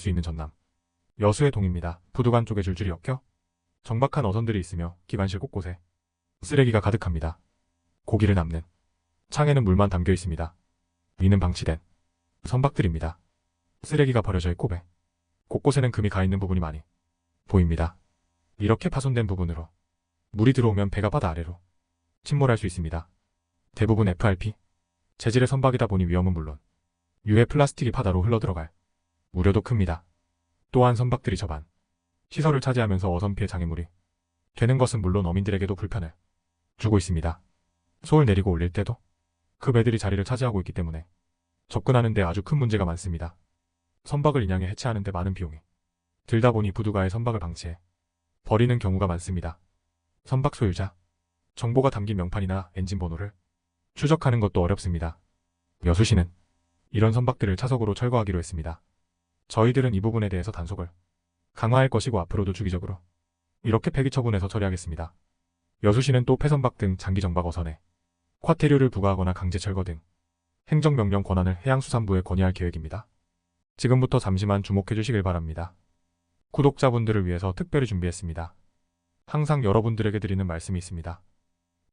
수 있는 전남. 여수의 동입니다. 부두간 쪽에 줄줄이 엮여 정박한 어선들이 있으며 기반실 곳곳에 쓰레기가 가득합니다. 고기를 남는 창에는 물만 담겨 있습니다. 위는 방치된 선박들입니다. 쓰레기가 버려져 있고 배 곳곳에는 금이 가 있는 부분이 많이 보입니다. 이렇게 파손된 부분으로 물이 들어오면 배가 바다 아래로 침몰할 수 있습니다. 대부분 FRP 재질의 선박이다 보니 위험은 물론 유해 플라스틱이 바다로 흘러들어갈 우려도 큽니다. 또한 선박들이 저반 시설을 차지하면서 어선 피해 장애물이 되는 것은 물론 어민들에게도 불편을 주고 있습니다. 소를 내리고 올릴 때도 그 배들이 자리를 차지하고 있기 때문에 접근하는 데 아주 큰 문제가 많습니다. 선박을 인양해 해체하는 데 많은 비용이 들다 보니 부두가의 선박을 방치해 버리는 경우가 많습니다. 선박 소유자, 정보가 담긴 명판이나 엔진 번호를 추적하는 것도 어렵습니다. 여수시는 이런 선박들을 차석으로 철거하기로 했습니다. 저희들은 이 부분에 대해서 단속을 강화할 것이고 앞으로도 주기적으로 이렇게 폐기 처분해서 처리하겠습니다. 여수시는 또 폐선박 등 장기 정박 어선에 과태료를 부과하거나 강제 철거 등 행정명령 권한을 해양수산부에 건의할 계획입니다. 지금부터 잠시만 주목해 주시길 바랍니다. 구독자분들을 위해서 특별히 준비했습니다. 항상 여러분들에게 드리는 말씀이 있습니다.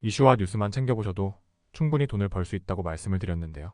이슈와 뉴스만 챙겨보셔도 충분히 돈을 벌 수 있다고 말씀을 드렸는데요.